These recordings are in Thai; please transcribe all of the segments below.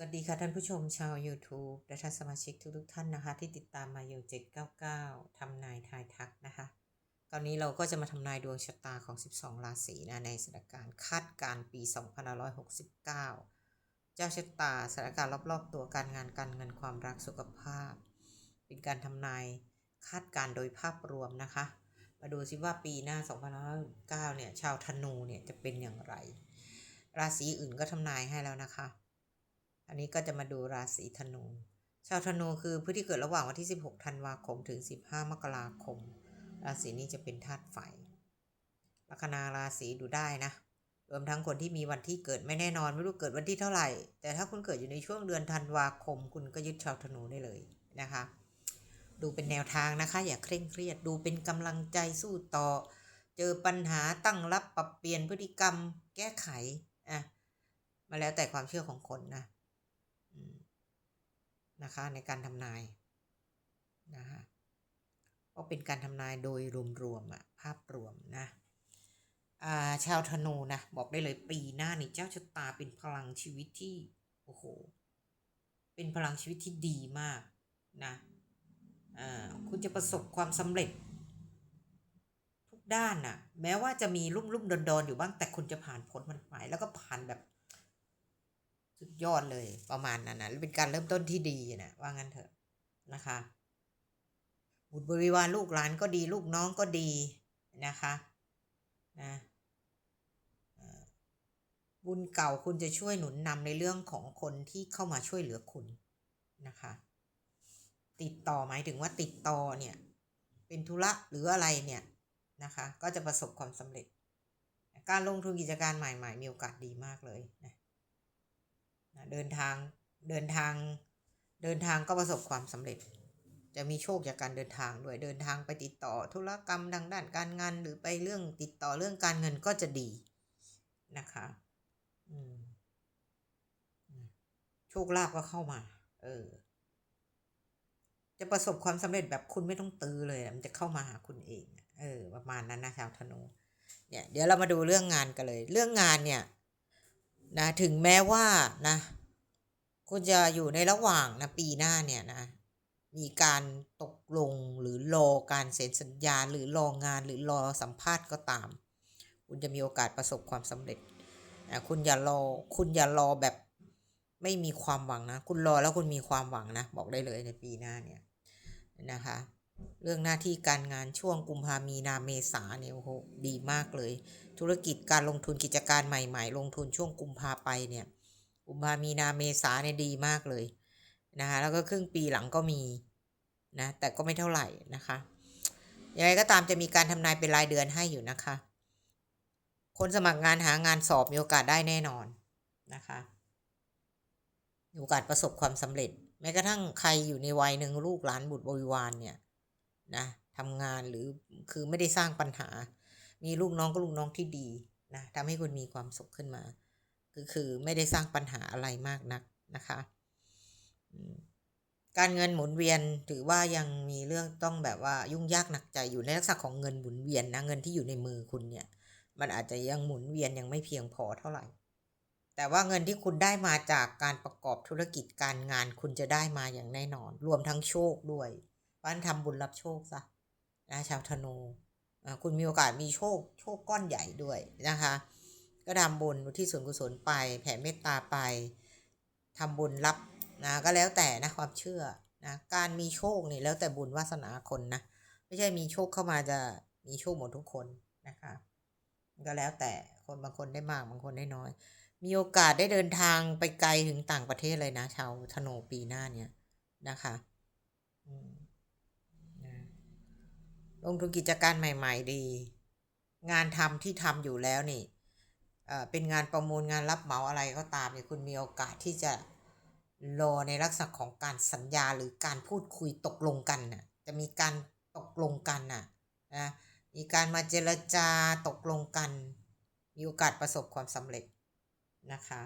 สวัสดีค่ะท่านผู้ชมชาว YouTube และท่านสมาชิกทุกๆท่านนะคะ ที่ติดตามมาอยู่799 ทำนายทายทักนะคะคราวนี้เราก็จะมาทำนายดวงชะตาของ 12 ราศีนะในสถานการณ์คาดการณ์ปี 2569 เจ้าชะตาสถานการณ์รอบๆ ตัวการงานการเงินความรักสุขภาพ เป็นการทำนายคาดการณ์โดยภาพรวมนะคะ มาดูซิว่าปีหน้า 2569 เนี่ยชาวธนูเนี่ยจะเป็นอย่างไร ราศีอื่นก็ทำนายให้แล้วนะคะ อันนี้ก็จะมาดูราศีธนู ชาวธนูคือผู้ที่เกิดระหว่างวันที่ 16 ธันวาคม ถึง 15 มกราคม ราศีนี้จะเป็นธาตุไฟ ลัคนาราศีดูได้นะ รวมทั้งคนที่มีวันที่เกิดไม่แน่นอนไม่รู้เกิดวันที่เท่าไหร่ แต่ถ้าคุณเกิดอยู่ในช่วงเดือนธันวาคม คุณก็ยึดชาวธนูได้เลยนะคะ ดูเป็นแนวทางนะคะ อย่าเคร่งเครียด ดูเป็นกำลังใจสู้ต่อ เจอปัญหาตั้งรับปรับเปลี่ยนพฤติกรรม แก้ไข อะ มาแล้วแต่ความเชื่อของคนนะ นะคะในการทำนายนะคะก็เป็นการทำนายโดยรวมๆอะภาพรวมนะาชาวธนูนะบอกได้เลยปีหน้านี่เจ้าชะตาเป็นพลังชีวิตที่โอ้โหเป็นพลังชีวิตที่ดีมากนะคุณจะประสบความสำเร็จ ทุกด้านน่ะ แม้ว่าจะมีรุ่มรุ่มดอนดอนๆอยู่บ้างแต่คุณจะผ่านพ้นมันไปแล้วก็ผ่านแบบ สุดยอดเลยประมาณนั้นนะเป็นการเริ่มต้นที่ดีนะว่างั้นเถอะนะคะบุตรบริวารลูกหลานก็ดีลูกน้องก็ดีนะคะนะบุญเก่าคุณจะช่วยหนุนนำในเรื่องของคนที่เข้ามาช่วยเหลือคุณนะคะ ติดต่อหมายถึงว่าติดต่อเนี่ย เป็นธุระหรืออะไรเนี่ยนะคะ ก็จะประสบความสำเร็จ การลงทุนกิจการใหม่ ๆ มีโอกาสดีมากเลยนะ เดินทางเดินทาง เดินทางก็ประสบความสำเร็จ จะมีโชคจากการเดินทางด้วยเดินทางไปติดต่อธุรกรรมทางด้านการงาน หรือไปเรื่องติดต่อเรื่องการเงินก็จะดีนะคะอืมโชคลาภก็เข้ามา เออ จะประสบความสำเร็จแบบคุณไม่ต้องตื้อเลย มันจะเข้ามาหาคุณเอง เออ ประมาณนั้นนะชาวธนู เนี่ย เดี๋ยวเรามาดูเรื่องงานกันเลย เรื่องงานเนี่ย นะ ถึงแม้ว่านะ คุณจะอยู่ในระหว่างนะปีหน้าเนี่ยนะ มีการตกลงหรือรอการเซ็นสัญญาหรือรองานหรือรอสัมภาษณ์ก็ตาม คุณจะมีโอกาสประสบความสำเร็จนะคุณอย่ารอคุณอย่ารอแบบไม่มีความหวังนะ คุณรอแล้วคุณมีความหวังนะ บอกได้เลยในปีหน้าเนี่ยนะคะ เรื่องหน้าที่การงานช่วงกุมภามีนาเมษาเนี่ยโอ้โหดีมากเลย ธุรกิจการลงทุนกิจการใหม่ ๆ ลงทุนช่วงกุมภาไปเนี่ย กุมภามีนาเมษาเนี่ยดีมากเลยนะคะแล้วก็ครึ่งปีหลังก็มีนะแต่ก็ไม่เท่าไหร่นะคะยังไงก็ตามจะมีการทำนายเป็นรายเดือนให้อยู่นะคะ คนสมัครงานหางานสอบมีโอกาสได้แน่นอนนะคะมีโอกาสประสบความสำเร็จ แม้กระทั่งใครอยู่ในวัยหนึ่งลูกหลานบุตรบริวารเนี่ยนะทำงานหรือคือไม่ได้สร้างปัญหา มีลูกน้องก็ลูกน้องที่ดีนะทำให้คุณมีความสุขขึ้นมา คือคือไม่ได้สร้างปัญหาอะไรมากนักนะคะการเงินหมุนเวียนถือว่ายังมีเรื่องต้องแบบว่ายุ่งยากหนักใจอยู่ในลักษณะของเงินหมุนเวียนนะเงินที่อยู่ในมือคุณเนี่ย มันอาจจะยังหมุนเวียนยังไม่เพียงพอเท่าไหร่ แต่ว่าเงินที่คุณได้มาจากการประกอบธุรกิจการงานคุณจะได้มาอย่างแน่นอน รวมทั้งโชคด้วยบ้านทำบุญรับโชคซะนะชาวธนูคุณมีโอกาสมีโชคโชคก้อนใหญ่ด้วยนะคะ ก็ทำบุญที่ส่วนกุศลไป แผ่เมตตาไปทำบุญรับนะก็แล้วแต่นะความเชื่อนะการมีโชคนี่แล้วแต่บุญวาสนาคนนะไม่ใช่มีโชคเข้ามาจะมีโชคหมดทุกคนนะคะก็แล้วแต่คนบางคนได้มากบางคนได้น้อย มีโอกาสได้เดินทางไปไกลถึงต่างประเทศเลยนะ ชาวธนูปีหน้าเนี่ยนะคะลงทุนกิจการใหม่ ๆ ดี งานทำที่ทำอยู่แล้วนี่ เออเป็นงานประมูลงานรับเหมาอะไรก็ตามเนี่ยคุณมีโอกาสที่จะรอในลักษณะของการสัญญาหรือการพูดคุยตกลงกันน่ะจะมีการตกลงกันน่ะนะมีการมาเจรจาตกลงกัน มีโอกาสประสบความสำเร็จนะคะ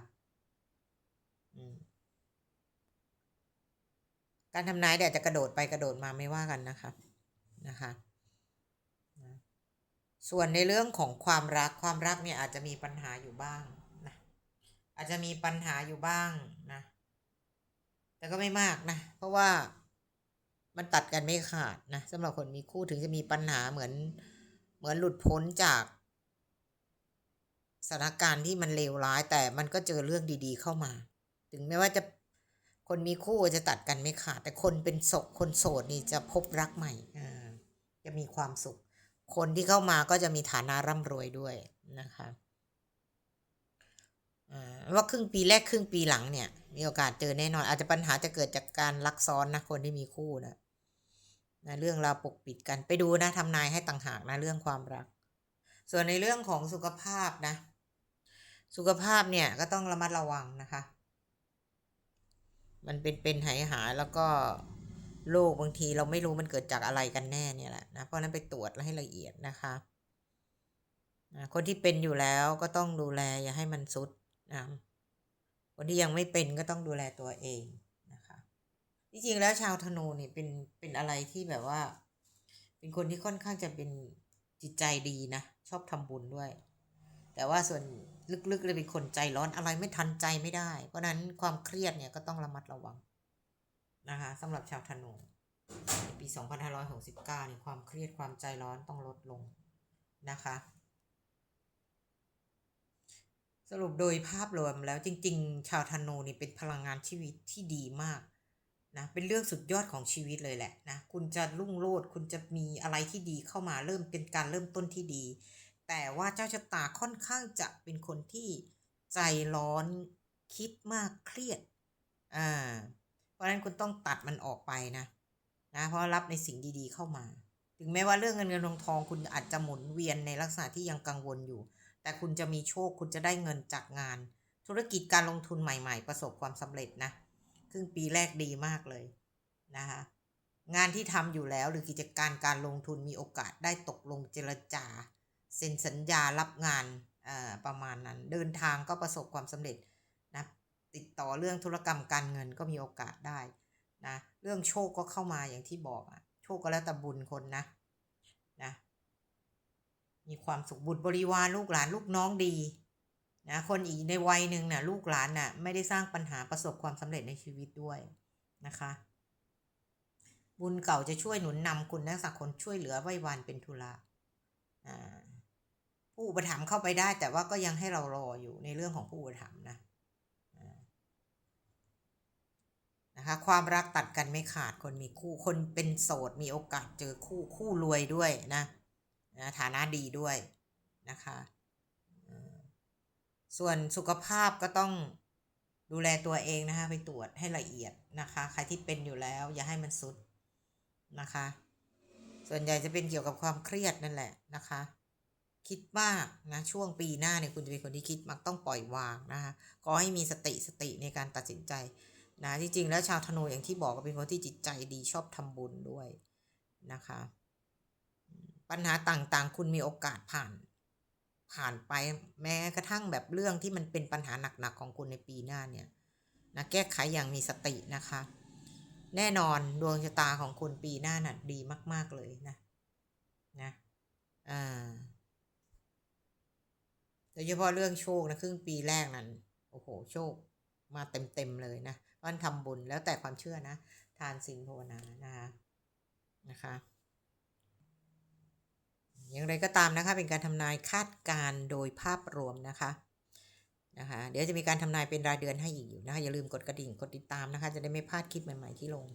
การทำนายเดี๋ยวจะกระโดดไปกระโดดมาไม่ว่ากันนะคะนะคะ ส่วนในเรื่องของความรักความรักเนี่ยอาจจะมีปัญหาอยู่บ้างนะอาจจะมีปัญหาอยู่บ้างนะแต่ก็ไม่มากนะ เพราะว่ามันตัดกันไม่ขาดนะสำหรับคนมีคู่ถึงจะมีปัญหาเหมือนเหมือนหลุดพ้นจากสถานการณ์ที่มันเลวร้ายแต่มันก็เจอเรื่องดีๆเข้ามา ถึงแม้ว่าจะคนมีคู่จะตัดกันไม่ขาด แต่คนเป็นโสดคนโสดนี่จะพบรักใหม่จะมีความสุข คนที่เข้ามาก็จะมีฐานะร่ำรวยด้วยนะคะอ่าว่าครึ่งปีแรกครึ่งปีหลังเนี่ย มีโอกาสเจอแน่นอน อาจจะปัญหาจะเกิดจากการลักซ้อนนะคนที่มีคู่นะนะเรื่องราวปกปิดกันไปดูนะทำนายให้ต่างหากนะเรื่องความรัก ส่วนในเรื่องของสุขภาพนะ สุขภาพเนี่ยก็ต้องระมัดระวังนะคะ มันเป็นเป็นหายหายแล้วก็ โรคบางทีเราไม่รู้มันเกิดจากอะไรกันแน่เนี่ยแหละนะเพราะนั้นไปตรวจให้ละเอียดนะคะคนที่เป็นอยู่แล้วก็ต้องดูแลอย่าให้มันสุดนะคนที่ยังไม่เป็นก็ต้องดูแลตัวเองนะคะจริงๆแล้วชาวธนูเนี่ยเป็นเป็นอะไรที่แบบว่า เป็นคนที่ค่อนข้างจะเป็นจิตใจดีนะชอบทำบุญด้วย แต่ว่าส่วนลึกๆเลยเป็นคนใจร้อนอะไรไม่ทันใจไม่ได้ เพราะนั้นความเครียดเนี่ยก็ต้องระมัดระวัง นะคะสำหรับชาวธนูในปี 2569นี่ความเครียดความใจร้อนต้องลดลงนะคะ สรุปโดยภาพรวมแล้วจริง ๆ ชาวธนูนี่เป็นพลังงานชีวิตที่ดีมากนะเป็นเรื่องสุดยอดของชีวิตเลยแหละนะคุณจะรุ่งโรจน์คุณจะมีอะไรที่ดีเข้ามาเริ่มเป็นการเริ่มต้นที่ดี แต่ว่าเจ้าชะตาค่อนข้างจะเป็นคนที่ใจร้อนคิดมากเครียดอ่า ราะฉะนั้นคุณต้องตัดมันออกไปนะนะเพราะรับในสิ่งดีๆเข้ามา ถึงแม้ว่าเรื่องเงินเงินทองทองคุณอาจจะหมุนเวียนในลักษณะที่ยังกังวลอยู่ แต่คุณจะมีโชคคุณจะได้เงินจากงาน ธุรกิจการลงทุนใหม่ ๆ ประสบความสำเร็จนะครึ่งปีแรกดีมากเลยนะคะงานที่ทำอยู่แล้วหรือกิจการการลงทุนมีโอกาสได้ตกลงเจรจาเซ็นสัญญารับงานประมาณนั้น เดินทางก็ประสบความสำเร็จ ติดต่อเรื่องธุรกรรมการเงินก็มีโอกาสได้นะเรื่องโชคก็เข้ามาอย่างที่บอกอะโชคก็แล้วแต่บุญคนนะนะมีความสุขบุตรบริวารลูกหลานลูกน้องดีนะคนอีกในวัยหนึ่งนะ่ะลูกหลานน่ะไม่ได้สร้างปัญหาประสบความสำเร็จในชีวิตด้วยนะคะบุญเก่าจะช่วยหนุนนำคุณนักษาคนช่วยเหลือไหว้วันเป็นธุระผู้อุปถัมภ์เข้าไปได้ แต่ว่าก็ยังให้เรารออยู่ในเรื่องของผู้อุปถัมภ์นะ นะคะความรักตัดกันไม่ขาดคนมีคู่คนเป็นโสดมีโอกาสเจอคู่คู่รวยด้วยนะนะฐานะดีด้วยนะคะส่วนสุขภาพก็ต้องดูแลตัวเองนะคะไปตรวจให้ละเอียดนะคะ ใครที่เป็นอยู่แล้วอย่าให้มันสุดนะคะ ส่วนใหญ่จะเป็นเกี่ยวกับความเครียดนั่นแหละนะคะ คิดมากนะช่วงปีหน้าเนี่ยคุณจะเป็นคนที่คิดมักต้องปล่อยวางนะคะขอให้มีสติสติในการตัดสินใจ นะจริงแล้วชาวธนูอย่างที่บอกก็เป็นคนที่จิตใจดีชอบทำบุญด้วยนะคะ ปัญหาต่างๆ คุณมีโอกาสผ่าน ผ่านไปแม้กระทั่งแบบเรื่องที่มันเป็นปัญหาหนักๆของคุณในปีหน้าเนี่ยนะแก้ไขอย่างมีสตินะคะ แน่นอนดวงชะตาของคุณปีหน้าน่ะดีมาก ๆเลยนะนะอ่าโดยเฉพาะเรื่องโชคนะครึ่งปีแรกนั้นโอ้โหโชคมาเต็มๆเลยนะ วันทำบุญแล้วแต่ความเชื่อนะ ทานศีลภาวนานะคะนะคะอย่างไรก็ตามนะคะเป็นการทำนายคาดการโดยภาพรวมนะคะนะคะ เดี๋ยวจะมีการทำนายเป็นรายเดือนให้อีกอยู่นะคะอย่าลืมกดกระดิ่งกดติดตามนะคะ จะได้ไม่พลาดคลิปใหม่ ๆที่ลง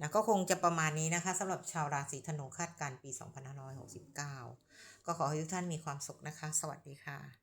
นะก็คงจะประมาณนี้นะคะสำหรับชาวราศีธนูคาดการปี 2569 ก็ขอให้ทุกท่านมีความสุขนะคะ สวัสดีค่ะ